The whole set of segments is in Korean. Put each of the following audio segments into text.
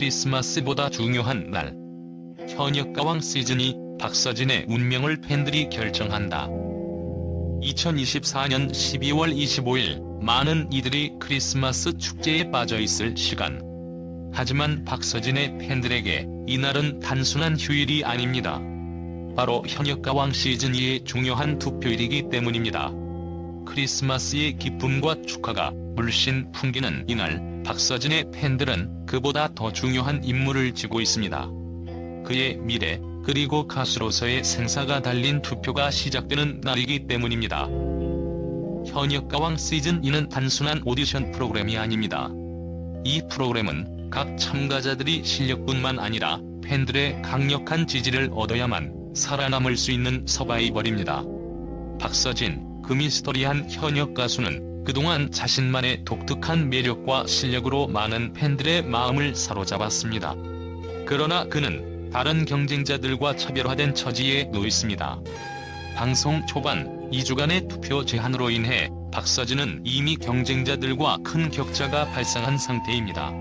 크리스마스보다 중요한 날. 현역 가왕 시즌이 박서진의 운명을 팬들이 결정한다. 2024년 12월 25일 많은 이들이 크리스마스 축제에 빠져 있을 시간. 하지만 박서진의 팬들에게 이날은 단순한 휴일이 아닙니다. 바로 현역 가왕 시즌 2의 중요한 투표일이기 때문입니다. 크리스마스의 기쁨과 축하가 물씬 풍기는 이날 박서진의 팬들은 그보다 더 중요한 임무를 지고 있습니다. 그의 미래 그리고 가수로서의 생사가 달린 투표가 시작되는 날이기 때문입니다. 현역 가왕 시즌 2는 단순한 오디션 프로그램이 아닙니다. 이 프로그램은 각 참가자들이 실력뿐만 아니라 팬들의 강력한 지지를 얻어야만 살아남을 수 있는 서바이벌입니다. 박서진, 그 미스터리한 현역 가수는 그동안 자신만의 독특한 매력과 실력으로 많은 팬들의 마음을 사로잡았습니다. 그러나 그는 다른 경쟁자들과 차별화된 처지에 놓였습니다. 방송 초반 2주간의 투표 제한으로 인해 박서진은 이미 경쟁자들과 큰 격차가 발생한 상태입니다.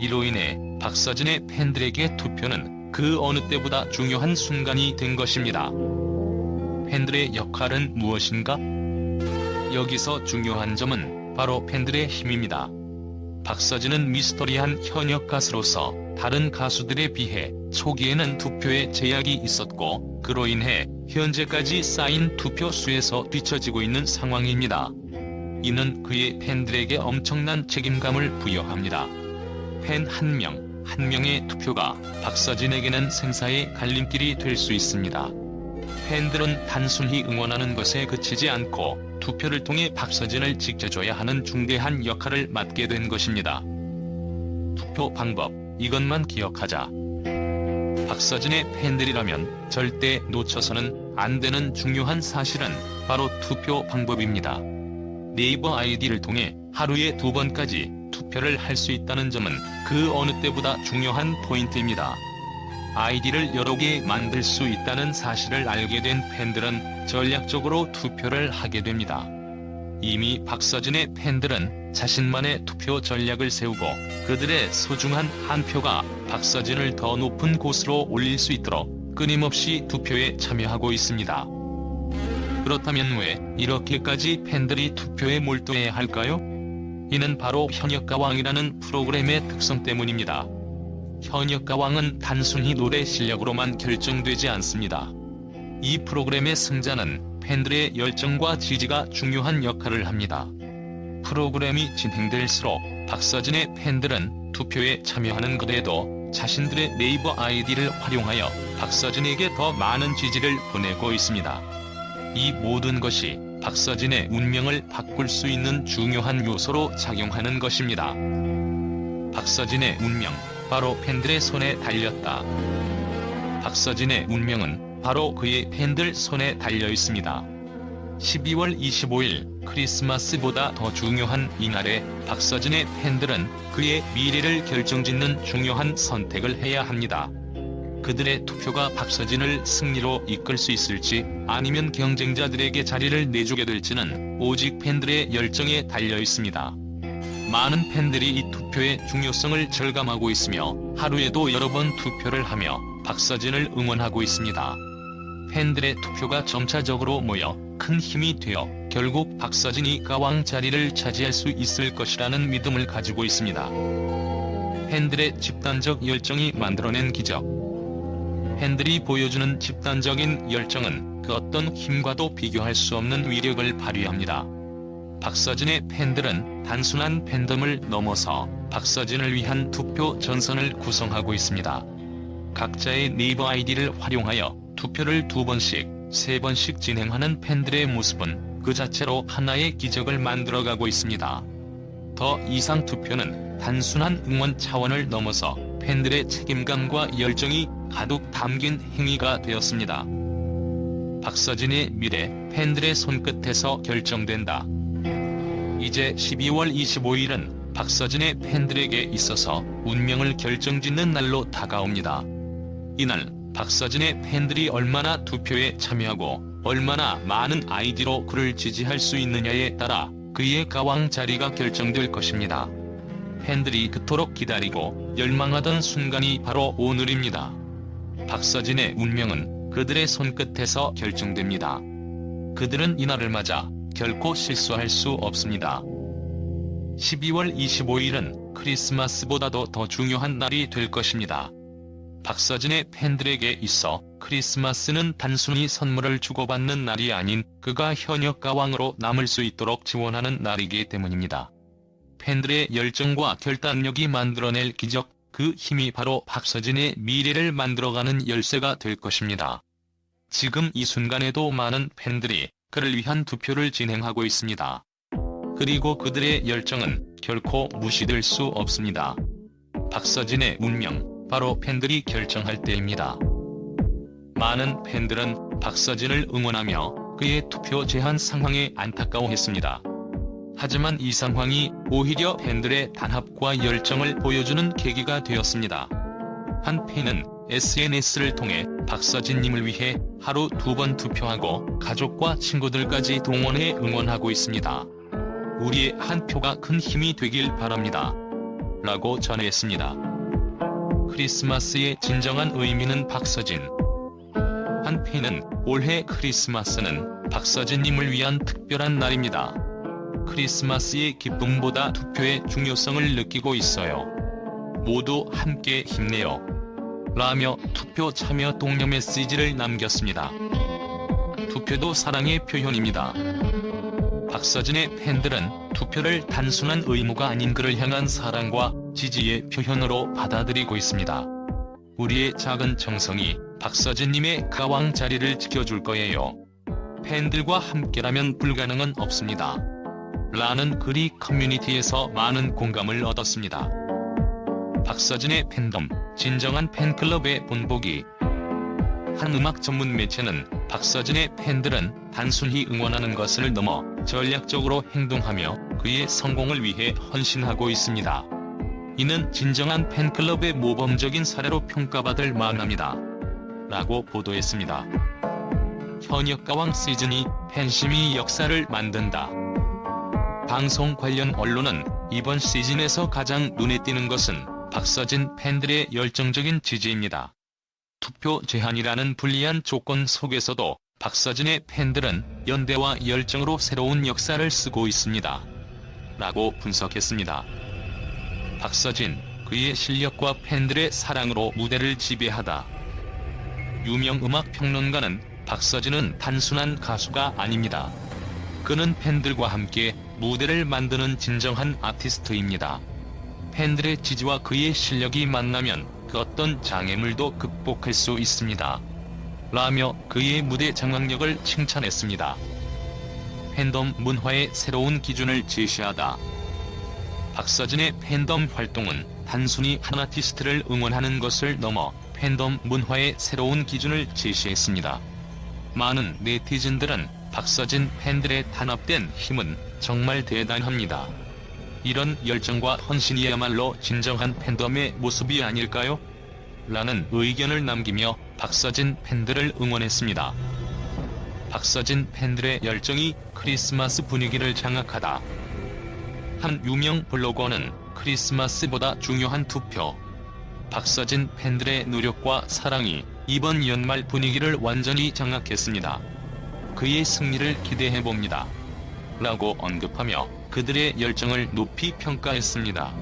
이로 인해 박서진의 팬들에게 투표는 그 어느 때보다 중요한 순간이 된 것입니다. 팬들의 역할은 무엇인가? 여기서 중요한 점은 바로 팬들의 힘입니다. 박서진은 미스터리한 현역 가수로서 다른 가수들에 비해 초기에는 투표에 제약이 있었고 그로 인해 현재까지 쌓인 투표 수에서 뒤처지고 있는 상황입니다. 이는 그의 팬들에게 엄청난 책임감을 부여합니다. 팬 한 명, 한 명의 투표가 박서진에게는 생사의 갈림길이 될 수 있습니다. 팬들은 단순히 응원하는 것에 그치지 않고 투표를 통해 박서진을 지켜줘야 하는 중대한 역할을 맡게 된 것입니다. 투표 방법, 이것만 기억하자. 박서진의 팬들이라면 절대 놓쳐서는 안 되는 중요한 사실은 바로 투표 방법입니다. 네이버 아이디를 통해 하루에 두 번까지 투표를 할 수 있다는 점은 그 어느 때보다 중요한 포인트입니다. 아이디를 여러 개 만들 수 있다는 사실을 알게 된 팬들은 전략적으로 투표를 하게 됩니다. 이미 박서진의 팬들은 자신만의 투표 전략을 세우고 그들의 소중한 한 표가 박서진을 더 높은 곳으로 올릴 수 있도록 끊임없이 투표에 참여하고 있습니다. 그렇다면 왜 이렇게까지 팬들이 투표에 몰두해야 할까요? 이는 바로 현역 가왕이라는 프로그램의 특성 때문입니다. 현역 가왕은 단순히 노래 실력으로만 결정되지 않습니다. 이 프로그램의 승자는 팬들의 열정과 지지가 중요한 역할을 합니다. 프로그램이 진행될수록 박서진의 팬들은 투표에 참여하는 것에도 자신들의 네이버 아이디를 활용하여 박서진에게 더 많은 지지를 보내고 있습니다. 이 모든 것이 박서진의 운명을 바꿀 수 있는 중요한 요소로 작용하는 것입니다. 박서진의 운명, 바로 팬들의 손에 달렸다. 박서진의 운명은 바로 그의 팬들 손에 달려 있습니다. 12월 25일 크리스마스보다 더 중요한 이날에 박서진의 팬들은 그의 미래를 결정짓는 중요한 선택을 해야 합니다. 그들의 투표가 박서진을 승리로 이끌 수 있을지 아니면 경쟁자들에게 자리를 내주게 될지는 오직 팬들의 열정에 달려 있습니다. 많은 팬들이 이 투표의 중요성을 절감하고 있으며 하루에도 여러 번 투표를 하며 박서진을 응원하고 있습니다. 팬들의 투표가 점차적으로 모여 큰 힘이 되어 결국 박서진이 가왕 자리를 차지할 수 있을 것이라는 믿음을 가지고 있습니다. 팬들의 집단적 열정이 만들어낸 기적. 팬들이 보여주는 집단적인 열정은 그 어떤 힘과도 비교할 수 없는 위력을 발휘합니다. 박서진의 팬들은 단순한 팬덤을 넘어서 박서진을 위한 투표 전선을 구성하고 있습니다. 각자의 네이버 아이디를 활용하여 투표를 두 번씩, 세 번씩 진행하는 팬들의 모습은 그 자체로 하나의 기적을 만들어가고 있습니다. 더 이상 투표는 단순한 응원 차원을 넘어서 팬들의 책임감과 열정이 가득 담긴 행위가 되었습니다. 박서진의 미래 팬들의 손끝에서 결정된다. 이제 12월 25일은 박서진의 팬들에게 있어서 운명을 결정짓는 날로 다가옵니다. 이날 박서진의 팬들이 얼마나 투표에 참여하고 얼마나 많은 아이디로 그를 지지할 수 있느냐에 따라 그의 가왕 자리가 결정될 것입니다. 팬들이 그토록 기다리고 열망하던 순간이 바로 오늘입니다. 박서진의 운명은 그들의 손끝에서 결정됩니다. 그들은 이날을 맞아 결코 실수할 수 없습니다. 12월 25일은 크리스마스보다도 더 중요한 날이 될 것입니다. 박서진의 팬들에게 있어 크리스마스는 단순히 선물을 주고받는 날이 아닌 그가 현역 가왕으로 남을 수 있도록 지원하는 날이기 때문입니다. 팬들의 열정과 결단력이 만들어낼 기적, 그 힘이 바로 박서진의 미래를 만들어가는 열쇠가 될 것입니다. 지금 이 순간에도 많은 팬들이 그를 위한 투표를 진행하고 있습니다. 그리고 그들의 열정은 결코 무시될 수 없습니다. 박서진의 운명, 바로 팬들이 결정할 때입니다. 많은 팬들은 박서진을 응원하며 그의 투표 제한 상황에 안타까워했습니다. 하지만 이 상황이 오히려 팬들의 단합과 열정을 보여주는 계기가 되었습니다. 한 팬은 SNS를 통해 박서진님을 위해 하루 두 번 투표하고 가족과 친구들까지 동원해 응원하고 있습니다. 우리의 한 표가 큰 힘이 되길 바랍니다. 라고 전했습니다. 크리스마스의 진정한 의미는 박서진. 한 팬은 올해 크리스마스는 박서진님을 위한 특별한 날입니다. 크리스마스의 기쁨보다 투표의 중요성을 느끼고 있어요. 모두 함께 힘내요. 라며 투표 참여 독려 메시지를 남겼습니다. 투표도 사랑의 표현입니다. 박서진의 팬들은 투표를 단순한 의무가 아닌 그를 향한 사랑과 지지의 표현으로 받아들이고 있습니다. 우리의 작은 정성이 박서진님의 가왕 자리를 지켜줄 거예요. 팬들과 함께라면 불가능은 없습니다. 라는 글이 커뮤니티에서 많은 공감을 얻었습니다. 박서진의 팬덤, 진정한 팬클럽의 본보기. 한 음악 전문 매체는 박서진의 팬들은 단순히 응원하는 것을 넘어 전략적으로 행동하며 그의 성공을 위해 헌신하고 있습니다. 이는 진정한 팬클럽의 모범적인 사례로 평가받을 만합니다. 라고 보도했습니다. 현역 가왕 시즌이 팬심이 역사를 만든다. 방송 관련 언론은 이번 시즌에서 가장 눈에 띄는 것은 박서진 팬들의 열정적인 지지입니다. 투표 제한이라는 불리한 조건 속에서도 박서진의 팬들은 연대와 열정으로 새로운 역사를 쓰고 있습니다. 라고 분석했습니다. 박서진, 그의 실력과 팬들의 사랑으로 무대를 지배하다. 유명 음악 평론가는 박서진은 단순한 가수가 아닙니다. 그는 팬들과 함께 무대를 만드는 진정한 아티스트입니다. 팬들의 지지와 그의 실력이 만나면 그 어떤 장애물도 극복할 수 있습니다. 라며 그의 무대 장악력을 칭찬했습니다. 팬덤 문화의 새로운 기준을 제시하다. 박서진의 팬덤 활동은 단순히 한 아티스트를 응원하는 것을 넘어 팬덤 문화의 새로운 기준을 제시했습니다. 많은 네티즌들은 박서진 팬들의 단합된 힘은 정말 대단합니다. 이런 열정과 헌신이야말로 진정한 팬덤의 모습이 아닐까요? 라는 의견을 남기며 박서진 팬들을 응원했습니다. 박서진 팬들의 열정이 크리스마스 분위기를 장악하다. 한 유명 블로거는 크리스마스보다 중요한 투표. 박서진 팬들의 노력과 사랑이 이번 연말 분위기를 완전히 장악했습니다. 그의 승리를 기대해봅니다. 라고 언급하며 그들의 열정을 높이 평가했습니다.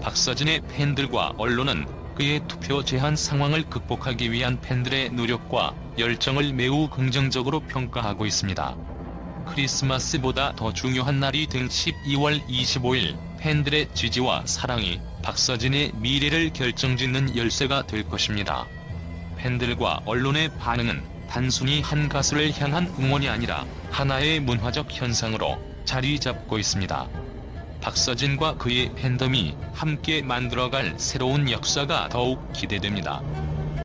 박서진의 팬들과 언론은 그의 투표 제한 상황을 극복하기 위한 팬들의 노력과 열정을 매우 긍정적으로 평가하고 있습니다. 크리스마스보다 더 중요한 날이 된 12월 25일 팬들의 지지와 사랑이 박서진의 미래를 결정짓는 열쇠가 될 것입니다. 팬들과 언론의 반응은 단순히 한 가수를 향한 응원이 아니라 하나의 문화적 현상으로 자리 잡고 있습니다. 박서진과 그의 팬덤이 함께 만들어갈 새로운 역사가 더욱 기대됩니다.